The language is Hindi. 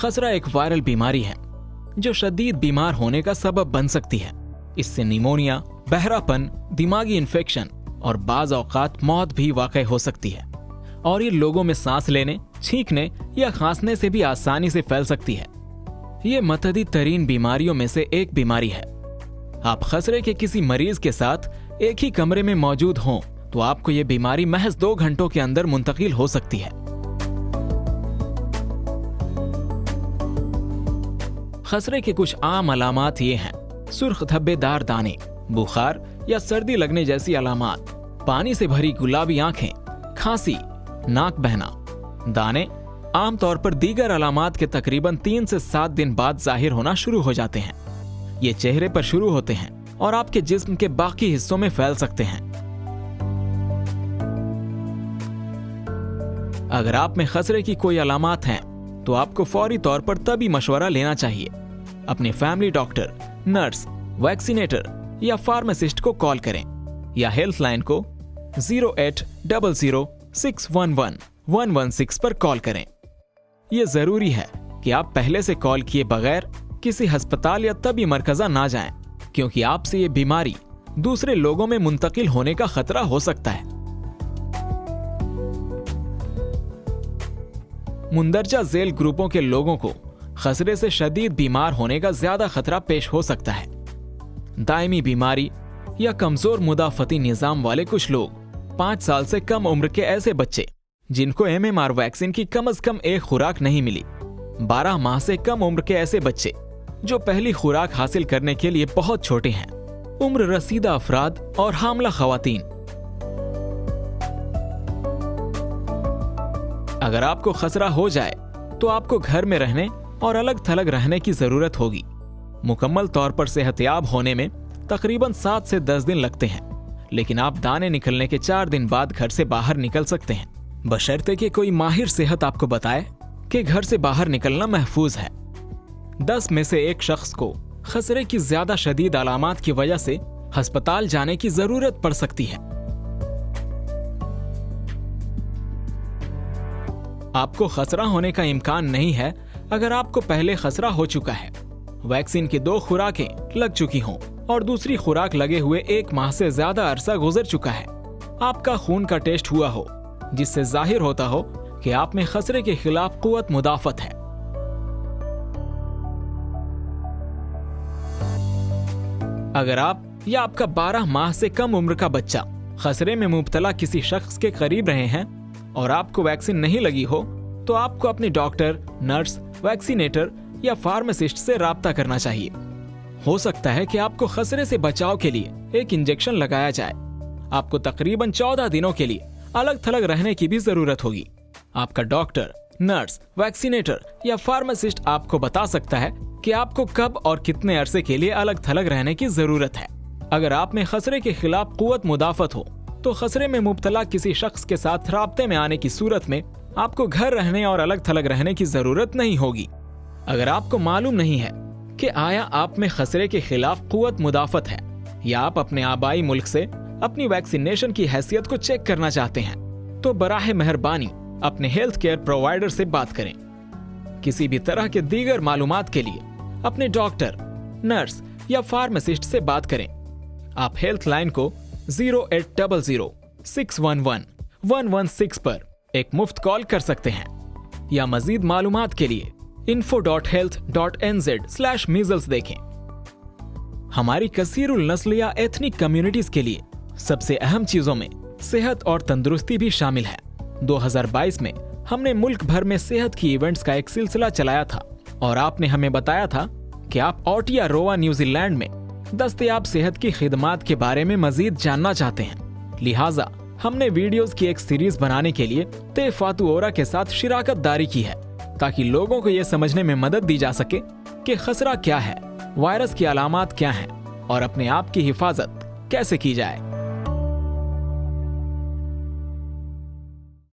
खसरा एक वायरल बीमारी है, जो शदीद बीमार होने का सबब बन सकती है। इससे निमोनिया, बहरापन, दिमागी इन्फेक्शन और बाज औकात मौत भी वाकई हो सकती है। और ये लोगों में सांस लेने, छींकने या खांसने से भी आसानी से फैल सकती है। ये मतदी तरीन बीमारियों में से एक बीमारी है। आप खसरे के किसी मरीज़ के साथ एक ही कमरे में मौजूद हों तो आपको ये बीमारी महज दो घंटों के अंदर मुंतकिल हो सकती है। खसरे के कुछ आम अलामत ये हैं। सुर्ख धब्बेदार दाने, बुखार या सर्दी लगने जैसी अलामत। पानी से भरी गुलाबी आँखें, खांसी, नाक बहना। दाने आमतौर पर दीगर अलामत के तकरीबन तीन से सात दिन बाद ज़ाहिर होना शुरू हो जाते हैं। ये चेहरे पर शुरू होते हैं और आपके जिस्म के बाकी हिस्सों में फैल सकते हैं। अगर आप में खसरे की कोई अलामत हैं तो आपको फौरी तौर पर तभी मशवरा लेना चाहिए। अपने फैमिली डॉक्टर नर्स वैक्सीनेटर या फार्मासिस्ट को कॉल करें या हेल्थ लाइन को zero eight double zero six one one one one six पर कॉल करें। यह ज़रूरी है कि आप पहले से कॉल किए बगैर किसी अस्पताल या तभी मरकजा ना जाएँ, क्योंकि आपसे ये बीमारी दूसरे लोगों में मुंतकिल होने का खतरा हो सकता है। मुंदरजा जेल ग्रुपों के लोगों को खसरे से शदीद बीमार होने का ज़्यादा खतरा पेश हो सकता है। दायमी बीमारी या कमज़ोर मुदाफती निज़ाम वाले कुछ लोग पाँच साल से कम उम्र के ऐसे बच्चे, जिनको एमएमआर वैक्सीन की कम अज कम एक खुराक नहीं मिली, बारह माह से कम उम्र के ऐसे बच्चे, जो पहली खुराक हासिल करने के लिए बहुत छोटे हैं। उम्र रसीदा अफराद और हामला खातन अगर आपको खसरा हो जाए तो आपको घर में रहने और अलग थलग रहने की ज़रूरत होगी। मुकम्मल तौर पर सेहतयाब होने में तकरीबन सात से दस दिन लगते हैं, लेकिन आप दाने निकलने के चार दिन बाद घर से बाहर निकल सकते हैं। बशर्ते कि कोई माहिर सेहत आपको बताए कि घर से बाहर निकलना महफूज है। दस में से एक शख्स को खसरे की ज़्यादा शदीद अलामत की वजह से अस्पताल जाने की ज़रूरत पड़ सकती है। आपको खसरा होने का इम्कान नहीं है, अगर आपको पहले खसरा हो चुका है। वैक्सीन की दो खुराकें लग चुकी हों और दूसरी खुराक लगे हुए एक माह से ज़्यादा अरसा गुजर चुका है। आपका खून का टेस्ट हुआ हो, जिससे ज़ाहिर होता हो कि आप में खसरे के खिलाफ कुत मुदाफत है। अगर आप या आपका 12 माह से कम उम्र का बच्चा खसरे में मुबतला किसी शख्स के करीब रहे हैं और आपको वैक्सीन नहीं लगी हो तो आपको अपने डॉक्टर, नर्स, वैक्सीनेटर या फार्मासिस्ट से रबता करना चाहिए। हो सकता है कि आपको खसरे से बचाव के लिए एक इंजेक्शन लगाया जाए। आपको तकरीबन चौदह दिनों के लिए अलग थलग रहने की भी ज़रूरत होगी। आपका डॉक्टर, नर्स, वैक्सीनेटर या फार्मासिस्ट आपको बता सकता है कि आपको कब और कितने अरसे के लिए अलग थलग रहने की ज़रूरत है। अगर आप में खसरे के खिलाफ कुत मुदाफत हो तो खसरे में मुबतला किसी शख्स के साथ रबते में आने की सूरत में आपको घर रहने और अलग थलग रहने की ज़रूरत नहीं होगी। अगर आपको मालूम नहीं है कि आया आप में खसरे के खिलाफ कुत मुदाफत है, या आप अपने आबाई मुल्क से अपनी वैक्सीनेशन की हैसियत को चेक करना चाहते हैं तो बराह मेहरबानी अपने हेल्थ केयर प्रोवाइडर से बात करें। किसी भी तरह के दीगर मालूम के लिए अपने डॉक्टर नर्स या फार्मासिस्ट से बात करें। आप हेल्थ लाइन को zero eight double zero six one one one one six पर एक मुफ़्त कॉल कर सकते हैं। या मजीद मालूम के लिए info dot health dot N Z slash measles देखें। हमारी कसीर नस्ल या एथनिक कम्युनिटीज के लिए सबसे अहम चीज़ों में सेहत और तंदुरुस्ती भी शामिल है। 2022 में हमने मुल्क भर में सेहत की इवेंट्स का एक सिलसिला चलाया था और आपने हमें बताया था कि आप ओटिया रोवा न्यूजीलैंड में दस्तयाब सेहत की खिदमत के बारे में मजीद जानना चाहते हैं। लिहाजा, हमने वीडियोस की एक सीरीज़ बनाने के लिए ते फातू के साथ शिराकत दारी की है, ताकि लोगों को ये समझने में मदद दी जा सके कि खसरा क्या है, वायरस की अलामत क्या है, और अपने आप की हिफाजत कैसे की जाए।